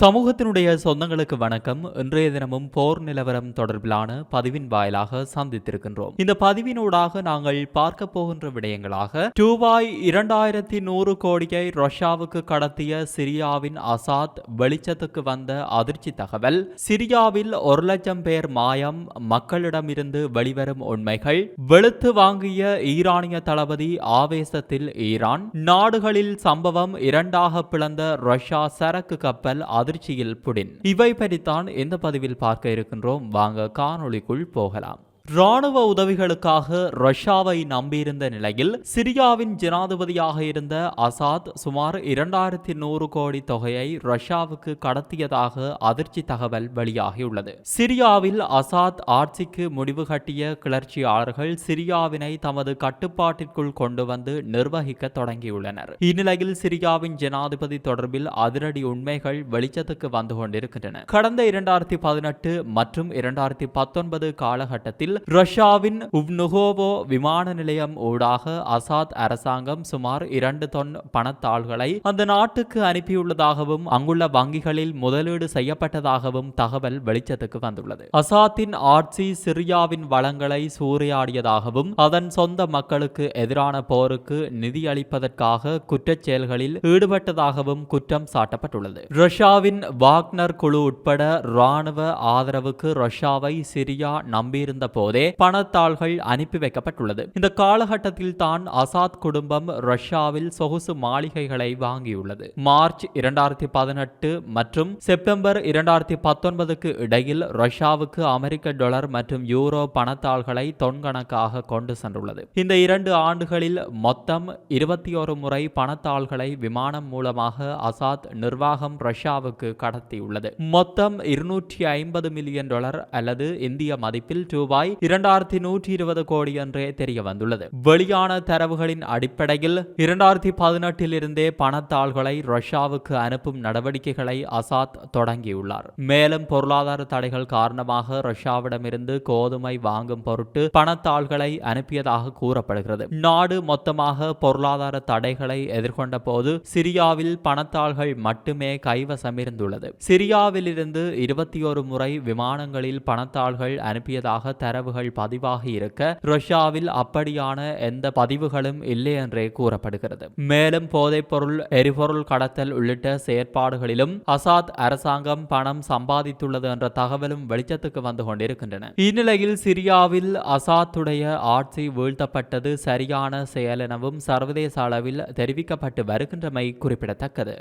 சமூகத்தினுடைய சொந்தங்களுக்கு வணக்கம். இன்றைய தினமும் போர் நிலவரம் தொடர்பிலான பதிவின் வாயிலாக சந்தித்திருக்கின்றோம். இந்த பதிவினூடாக நாங்கள் பார்க்க போகின்ற விடயங்களாக ரூபாய் இரண்டாயிரத்தி நூறு கோடியை ரஷ்யாவுக்கு கடத்திய சிரியாவின் அசாத் வெளிச்சத்துக்கு வந்த அதிர்ச்சி தகவல் சிரியாவில் ஒரு லட்சம் பேர் மாயம் மக்களிடமிருந்து வெளிவரும் உண்மைகள் வெளுத்து வாங்கிய ஈரானிய தளபதி ஆவேசத்தில் ஈரான் நாடுகளில் சம்பவம் இரண்டாக பிளந்த ரஷ்யா சரக்கு கப்பல் அதிர்ச்சியில் புடின். இவை பற்றித்தான் எந்த பதிவில் பார்க்க இருக்கின்றோம்? வாங்க காணொளிக்குள் போகலாம். ராணுவ உதவிகளுக்காக ரஷ்யாவை நம்பியிருந்த நிலையில் சிரியாவின் ஜனாதிபதியாக இருந்த அசாத் சுமார் இரண்டாயிரத்தி நூறு கோடி தொகையை ரஷ்யாவுக்கு கடத்தியதாக அதிர்ச்சி தகவல் வெளியாகியுள்ளது. சிரியாவில் அசாத் ஆட்சிக்கு முடிவு கட்டிய கிளர்ச்சியாளர்கள் சிரியாவினை தமது கட்டுப்பாட்டிற்குள் கொண்டு வந்து நிர்வகிக்க தொடங்கியுள்ளனர். இந்நிலையில் சிரியாவின் ஜனாதிபதி தொடர்பில் அதிரடி உண்மைகள் வெளிச்சத்துக்கு வந்து கொண்டிருக்கின்றன. கடந்த இரண்டாயிரத்தி பதினெட்டு மற்றும் இரண்டாயிரத்தி பத்தொன்பது காலகட்டத்தில் ரஷ்யாவின் உவ்னுகோவோ விமான நிலையம் ஊடாக அசாத் அரசாங்கம் சுமார் இரண்டு தொன் பணத்தாள்களை அந்த நாட்டுக்கு அனுப்பியுள்ளதாகவும் அங்குள்ள வங்கிகளில் முதலீடு செய்யப்பட்டதாகவும் தகவல் வெளிச்சத்துக்கு வந்துள்ளது. அசாத்தின் ஆட்சி சிரியாவின் வளங்களை சூறையாடியதாகவும் அதன் சொந்த மக்களுக்கு எதிரான போருக்கு நிதியளிப்பதற்காக குற்றச் செயல்களில் ஈடுபட்டதாகவும் குற்றம் சாட்டப்பட்டுள்ளது. ரஷ்யாவின் வாக்னர் குழு உட்பட ராணுவ ஆதரவுக்கு ரஷ்யாவை சிரியா நம்பியிருந்த போது போதே பணத்தாள்கள் அனுப்பி வைக்கப்பட்டுள்ளது. இந்த காலகட்டத்தில் தான் அசாத் குடும்பம் ரஷ்யாவில் சொகுசு மாளிகைகளை வாங்கியுள்ளது. மார்ச் இரண்டாயிரத்தி பதினெட்டு மற்றும் செப்டம்பர் இரண்டாயிரத்தி பத்தொன்பதுக்கு இடையில் ரஷ்யாவுக்கு அமெரிக்க டாலர் மற்றும் யூரோ பணத்தாள்களை தொன்கணக்காக கொண்டு சென்றுள்ளது. இந்த இரண்டு ஆண்டுகளில் மொத்தம் இருபத்தி ஒரு முறை பணத்தாள்களை விமானம் மூலமாக அசாத் நிர்வாகம் ரஷ்யாவுக்கு கடத்தியுள்ளது. மொத்தம் இருநூற்றி ஐம்பது மில்லியன் டாலர் அல்லது இந்திய மதிப்பில் ரூபாய் இரண்டாயிரத்தி நூற்றி இருபது கோடி என்றே தெரிய வந்துள்ளது. வெளியான தரவுகளின் அடிப்படையில் இரண்டாயிரத்தி பதினெட்டில் இருந்தே பணத்தாள்களை ரஷ்யாவுக்கு அனுப்பும் நடவடிக்கைகளை அசாத் தொடங்கியுள்ளார். மேலும் பொருளாதார தடைகள் காரணமாக ரஷ்யாவிடமிருந்து கோதுமை வாங்கும் பொருட்டு பணத்தாள்களை அனுப்பியதாக கூறப்படுகிறது. நாடு மொத்தமாக பொருளாதார தடைகளை எதிர்கொண்ட போது சிரியாவில் பணத்தாள்கள் மட்டுமே கைவசமிருந்துள்ளது சிரியாவிலிருந்து இருபத்தி ஒரு முறை விமானங்களில் பணத்தாள்கள் அனுப்பியதாக தரவு தரவுகள் பதிவாகி இருக்க ரஷ்யாவில் அப்படியான எந்த பதிவுகளும் இல்லை என்றே கூறப்படுகிறது. மேலும் போதைப்பொருள் எரிபொருள் கடத்தல் உள்ளிட்ட செயற்பாடுகளிலும் அசாத் அரசாங்கம் பணம் சம்பாதித்துள்ளது என்ற தகவலும் வெளிச்சத்துக்கு வந்து கொண்டிருக்கின்றன. இந்நிலையில் சிரியாவில் அசாத்துடைய ஆட்சி வீழ்த்தப்பட்டது சரியான செயல் எனவும் சர்வதேச அளவில் தெரிவிக்கப்பட்டு வருகின்றமை குறிப்பிடத்தக்கது.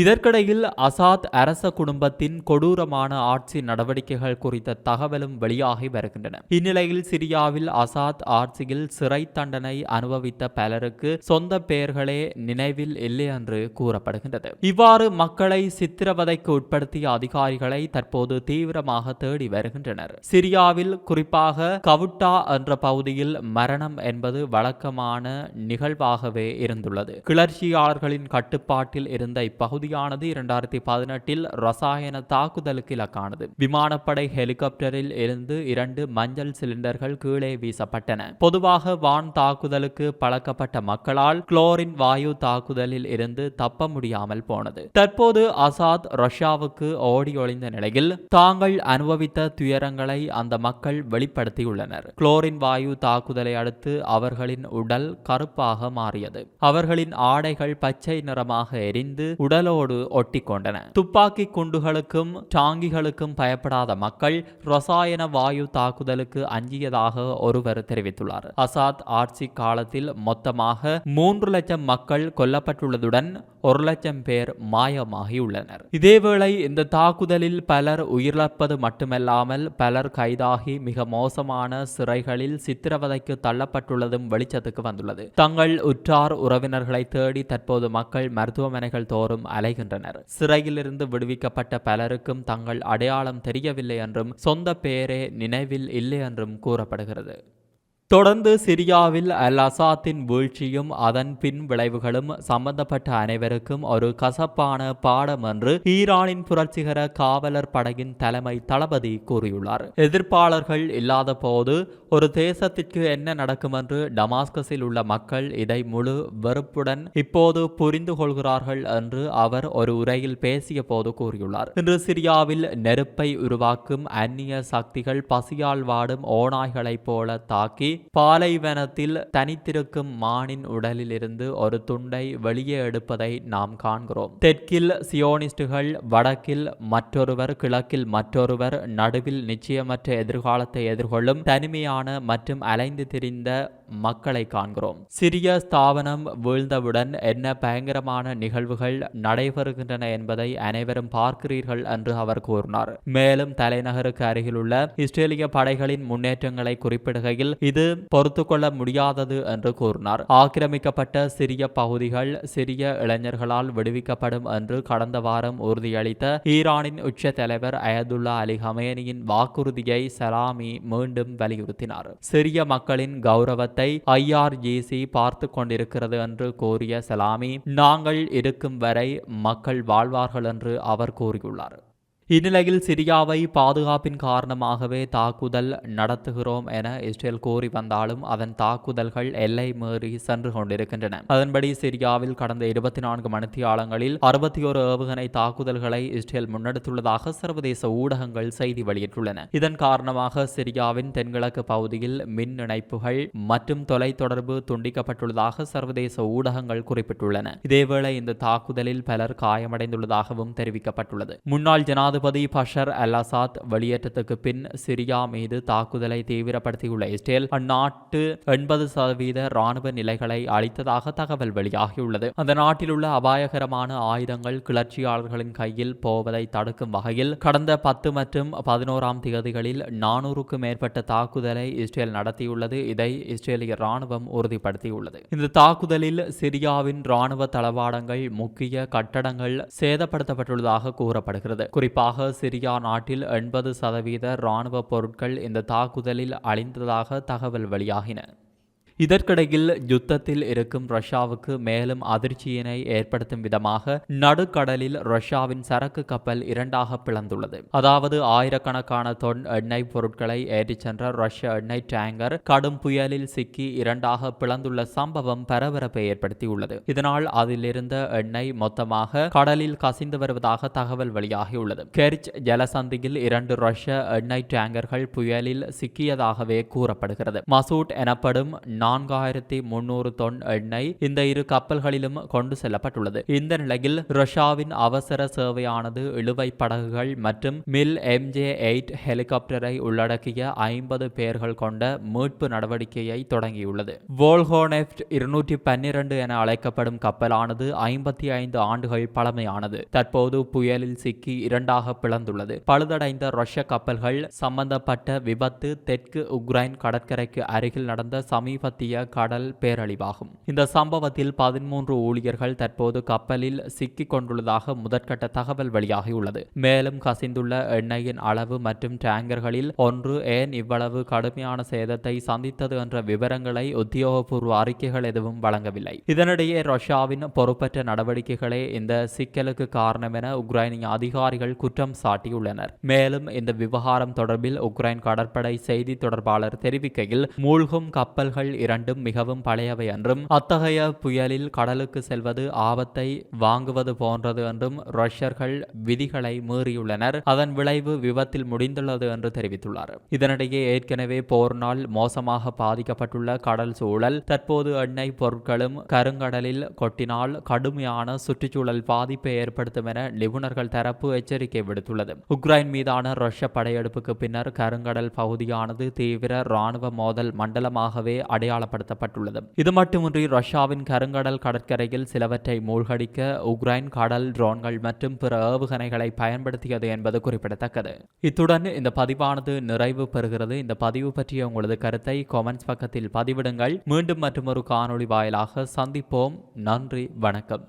இதற்கிடையில் அசாத் அரச குடும்பத்தின் கொடூரமான ஆட்சி நடவடிக்கைகள் குறித்த தகவலும் வெளியாகி வருகின்றன. இந்நிலையில் சிரியாவில் அசாத் ஆட்சியில் சிறை தண்டனை அனுபவித்த பலருக்கு சொந்த பெயர்களே நினைவில் இல்லை என்று கூறப்படுகின்றது. இவ்வாறு மக்களை சித்திரவதைக்கு உட்படுத்திய அதிகாரிகளை தற்போது தீவிரமாக தேடி வருகின்றனர். சிரியாவில் குறிப்பாக கவுட்டா என்ற பகுதியில் மரணம் என்பது வழக்கமான நிகழ்வாகவே இருந்துள்ளது. கிளர்ச்சியாளர்களின் கட்டுப்பாட்டில் இருந்த இப்பகுதி பகுதியானது இரண்டாயிரத்தி பதினெட்டில் ரசாயன தாக்குதலுக்கு இலக்கானது விமானப்படை ஹெலிகாப்டரில் இருந்து இரண்டு மஞ்சள் சிலிண்டர்கள் கீழே வீசப்பட்டன. பொதுவாக வான் தாக்குதலுக்கு பழக்கப்பட்ட மக்களால் குளோரின் வாயு தாக்குதலில் இருந்து தப்ப முடியாமல் போனது. தற்போது அசாத் ரஷ்யாவுக்கு ஓடி ஒளிந்த நிலையில் தாங்கள் அனுபவித்த துயரங்களை அந்த மக்கள் வெளிப்படுத்தியுள்ளனர். குளோரின் வாயு தாக்குதலை அடுத்து அவர்களின் உடல் கருப்பாக மாறியது. அவர்களின் ஆடைகள் பச்சை நிறமாக எரிந்து உடலோ உடலோடு ஒட்டி கொண்டன துப்பாக்கி குண்டுகளுக்கும் டாங்கிகளுக்கும் பயப்படாத மக்கள் ரசாயன வாயு தாக்குதலுக்கு அஞ்சியதாக ஒருவர் தெரிவித்துள்ளார். அசாத் ஆட்சி காலத்தில் மொத்தமாக மூன்று லட்சம் மக்கள் கொல்லப்பட்டுள்ளதுடன் ஒரு லட்சம் பேர் மாயமாகியுள்ளனர். இதேவேளை இந்த தாக்குதலில் பலர் உயிரிழப்பது மட்டுமல்லாமல் பலர் கைதாகி மிக மோசமான சிறைகளில் சித்திரவதைக்கு தள்ளப்பட்டுள்ளதும் வெளிச்சத்துக்கு வந்துள்ளது. தங்கள் உற்றார் உறவினர்களை தேடி தற்போது மக்கள் மருத்துவமனைகள் தோறும் அலைகின்றனர். சிறையிலிருந்து விடுவிக்கப்பட்ட பலருக்கும் தங்கள் அடையாளம் தெரியவில்லை என்றும் சொந்த பெயரே நினைவில் இல்லை என்றும் கூறப்படுகிறது. தொடர்ந்து சிரியாவில் அல் அசாத்தின் வீழ்ச்சியும் அதன் பின் விளைவுகளும் சம்பந்தப்பட்ட அனைவருக்கும் ஒரு கசப்பான பாடம் என்று ஈரானின் புரட்சிகர காவலர் படையின் தலைமை தளபதி கூறியுள்ளார். எதிர்ப்பாளர்கள் இல்லாத போது ஒரு தேசத்திற்கு என்ன நடக்கும் என்று டமாஸ்கஸில் உள்ள மக்கள் இதை முழு வெறுப்புடன் இப்போது புரிந்து கொள்கிறார்கள் என்று அவர் ஒரு உரையில் பேசிய போது கூறியுள்ளார். இன்று சிரியாவில் நெருப்பை உருவாக்கும் அந்நிய சக்திகள் பசியால் வாடும் ஓநாய்களைப் போல தாக்கி பாலைவனத்தில் தனித்திருக்கும் மானின் உடலில் இருந்து ஒரு துண்டை வெளியே எடுப்பதை நாம் காண்கிறோம். தெற்கில் சியோனிஸ்டுகள் வடக்கில் மற்றொருவர் கிழக்கில் மற்றொருவர் நடுவில் நிச்சயமற்ற எதிர்காலத்தை எதிர்கொள்ளும் தனிமையான மற்றும் அலைந்து திரிந்த மக்களை காண்கிறோம். சிறிய ஸ்தாபனம் வீழ்ந்தவுடன் என்ன பயங்கரமான நிகழ்வுகள் நடைபெறுகின்றன என்பதை அனைவரும் பார்க்கிறீர்கள் என்று அவர் கூறினார். மேலும் தலைநகருக்கு அருகிலுள்ள இஸ்ரேலிய படைகளின் முன்னேற்றங்களை குறிப்பிடுகையில் இது பொறுத்துக்கொள்ள முடியாதது என்று கூறினார். ஆக்கிரமிக்கப்பட்ட சிறிய பகுதிகள் சிறிய இளைஞர்களால் விடுவிக்கப்படும் என்று கடந்த வாரம் உறுதியளித்த ஈரானின் உச்ச தலைவர் அயதுல்லா அலி ஹமேனியின் வாக்குறுதியை சலாமி மீண்டும் வலியுறுத்தினார். சிறிய மக்களின் கௌரவத்தை ஐஆர்ஜிசி பார்த்து கொண்டிருக்கிறது என்று கூறிய சலாமி நாங்கள் இருக்கும் வரை மக்கள் வாழ்வார்கள் என்று அவர் கூறியுள்ளார். இந்நிலையில் சிரியாவை பாதுகாப்பின் காரணமாகவே தாக்குதல் நடத்துகிறோம் என இஸ்ரேல் கூறி வந்தாலும் அதன் தாக்குதல்கள் எல்லை மீறி சென்று கொண்டிருக்கின்றன. அதன்படி சிரியாவில் கடந்த இருபத்தி நான்கு மணித்தியாலங்களில் அறுபத்தி ஒரு ஏவுகணை தாக்குதல்களை இஸ்ரேல் முன்னெடுத்துள்ளதாக சர்வதேச ஊடகங்கள் செய்தி வெளியிட்டுள்ளன. இதன் காரணமாக சிரியாவின் தென்கிழக்கு பகுதியில் மின் இணைப்புகள் மற்றும் தொலைத்தொடர்பு துண்டிக்கப்பட்டுள்ளதாக சர்வதேச ஊடகங்கள் குறிப்பிட்டுள்ளன. இதேவேளை இந்த தாக்குதலில் பலர் காயமடைந்துள்ளதாகவும் தெரிவிக்கப்பட்டுள்ளது. முன்னாள் ஜனாதிபதி ஜனாதிபதி பஷர் அல் அசாத் வெளியேற்றத்துக்கு பின் சிரியா மீது தாக்குதலை தீவிரப்படுத்தியுள்ள இஸ்ரேல் அந்நாட்டு எண்பது சதவீத ராணுவ நிலைகளை அளித்ததாக தகவல் வெளியாகியுள்ளது. அந்த நாட்டில் உள்ள அபாயகரமான ஆயுதங்கள் கிளர்ச்சியாளர்களின் கையில் போவதை தடுக்கும் வகையில் கடந்த பத்து மற்றும் பதினோராம் தேதிகளில் நானூறுக்கும் மேற்பட்ட தாக்குதலை இஸ்ரேல் நடத்தியுள்ளது. இதை இஸ்ரேலிய ராணுவம் உறுதிப்படுத்தியுள்ளது. இந்த தாக்குதலில் சிரியாவின் ராணுவ தளவாடங்கள் முக்கிய கட்டடங்கள் சேதப்படுத்தப்பட்டுள்ளதாக கூறப்படுகிறது. குறிப்பாக குறிப்பாக சிரியா நாட்டில் எண்பது சதவீத இராணுவ பொருட்கள் இந்த தாக்குதலில் அழிந்ததாக தகவல் வெளியாகின. இதற்கிடையில் யுத்தத்தில் இருக்கும் ரஷ்யாவுக்கு மேலும் அதிர்ச்சியினை ஏற்படுத்தும் விதமாக நடுக்கடலில் ரஷ்யாவின் சரக்கு கப்பல் இரண்டாக பிளந்துள்ளது. அதாவது ஆயிரக்கணக்கான தொன் எண்ணெய் பொருட்களை ஏற்றிச் சென்ற ரஷ்ய எண்ணெய் டேங்கர் கடும் புயலில் சிக்கி இரண்டாக பிளந்துள்ள சம்பவம் பரபரப்பை ஏற்படுத்தியுள்ளது. இதனால் அதிலிருந்த எண்ணெய் மொத்தமாக கடலில் கசிந்து வருவதாக தகவல் வெளியாகியுள்ளது. கெர்ச் ஜலசந்தியில் இரண்டு ரஷ்ய எண்ணெய் டேங்கர்கள் புயலில் சிக்கியதாகவே கூறப்படுகிறது. மசூட் எனப்படும் நான்காயிரத்தி முன்னூறு தொன் எண்ணெய் இந்த இரு கப்பல்களிலும் கொண்டு செல்லப்பட்டுள்ளது. இந்த நிலையில் ரஷ்யாவின் அவசர சேவையானது இழுவை படகுகள் மற்றும் மில் எம்ஜே எயிட் ஹெலிகாப்டரை உள்ளடக்கிய ஐம்பது பேர்கள் கொண்ட மீட்பு நடவடிக்கையை தொடங்கியுள்ளது. வோல்ஹோனெஃப்ட் இருநூற்றி பன்னிரண்டு என அழைக்கப்படும் கப்பலானது ஐம்பத்தி ஐந்து ஆண்டுகள் பழமையானது. தற்போது புயலில் சிக்கி இரண்டாக பிளந்துள்ளது. பழுதடைந்த ரஷ்ய கப்பல்கள் சம்பந்தப்பட்ட விபத்து தெற்கு உக்ரைன் கடற்கரைக்கு அருகில் நடந்த சமீப சமீபத்திய கடல் பேரழிவாகும். இந்த சம்பவத்தில் பதிமூன்று ஊழியர்கள் தற்போது கப்பலில் சிக்கிக் கொண்டுள்ளதாக முதற்கட்ட தகவல் வெளியாகியுள்ளது. மேலும் கசிந்துள்ள எண்ணெயின் அளவு மற்றும் டேங்கர்களில் ஒன்று ஏன் இவ்வளவு கடுமையான சேதத்தை சந்தித்தது என்ற விவரங்களை உத்தியோகபூர்வ அறிக்கைகள் எதுவும் வழங்கவில்லை. இதனிடையே ரஷ்யாவின் பொறுப்பற்ற நடவடிக்கைகளே இந்த சிக்கலுக்கு காரணம் என உக்ரைனிய அதிகாரிகள் குற்றம் சாட்டியுள்ளனர். மேலும் இந்த விவகாரம் தொடர்பில் உக்ரைன் கடற்படை செய்தி தொடர்பாளர் தெரிவிக்கையில் மூழ்கும் கப்பல்கள் இரண்டும் மிகவும் பழையவை என்றும் அத்தகைய புயலில் கடலுக்கு செல்வது ஆபத்தை வாங்குவது போன்றது என்றும் ரஷ்யர்கள் விதிகளை மீறியுள்ளனர். அதன் விளைவு விபத்தில் முடிந்துள்ளது என்று தெரிவித்துள்ளார். இதனிடையே ஏற்கனவே போர்னால் மோசமாக பாதிக்கப்பட்டுள்ள கடல் சூழல் தற்போது எண்ணெய் பொருட்களும் கருங்கடலில் கொட்டினால் கடுமையான சுற்றுச்சூழல் பாதிப்பை ஏற்படுத்தும் என நிபுணர்கள் தரப்பு எச்சரிக்கை விடுத்துள்ளது. உக்ரைன் மீதான ரஷ்ய படையெடுப்புக்கு பின்னர் கருங்கடல் பகுதியானது தீவிர ராணுவ மோதல் மண்டலமாகவே அடையாள அடையாளப்படுத்தப்பட்டுள்ளது. இது மட்டுமின்றி ரஷ்யாவின் கருங்கடல் கடற்கரையில் சிலவற்றை மூழ்கடிக்க உக்ரைன் கடல் ட்ரோன்கள் மற்றும் பிற ஏவுகணைகளை பயன்படுத்தியது என்பது குறிப்பிடத்தக்கது. இத்துடன் இந்த பதிவானது நிறைவு பெறுகிறது. இந்த பதிவு பற்றிய உங்களது கருத்தை கொமெண்ட்ஸ் பக்கத்தில் பதிவிடுங்கள். மீண்டும் மற்றும் ஒரு காணொளி வாயிலாக சந்திப்போம். நன்றி வணக்கம்.